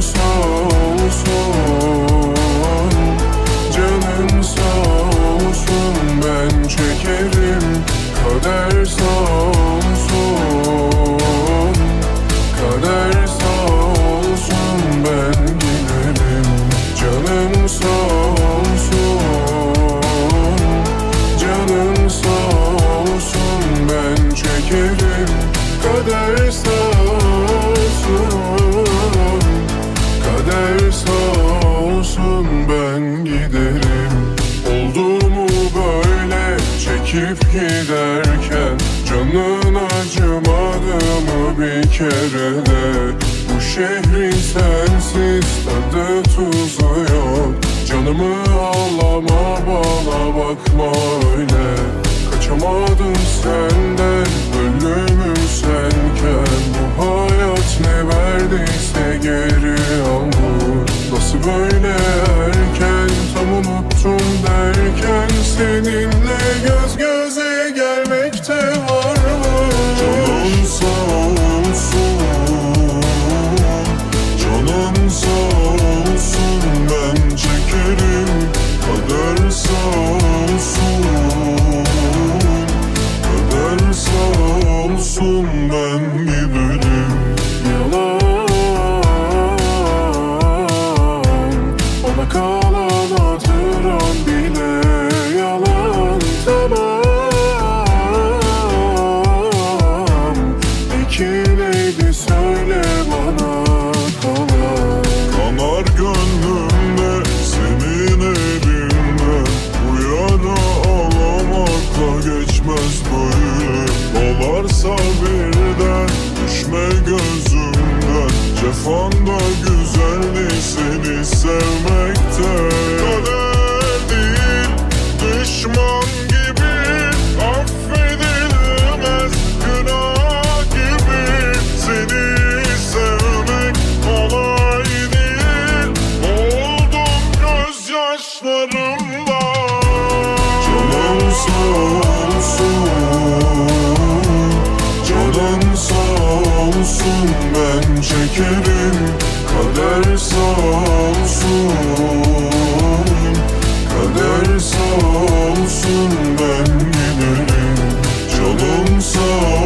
so, so. Çekip giderken Canın acımadı mı bir kere de? Bu şehrin sensiz tadı tuzu yok. Canımı ağlama bana bakma öyle. Kaçamadım senden derken Seninle göz göze gelmekte varmış Canın sağ olsun Canın sağ olsun ben çekerim Kader sağ olsun Kader sağ olsun ben geçmez böyle. Dolarsa birden düşme gözümden. Cefanda güzeldi seni sevmekte olsun ben çekerim. Kader sağ Kader sağ olsun ben giderim Canım sağ olsun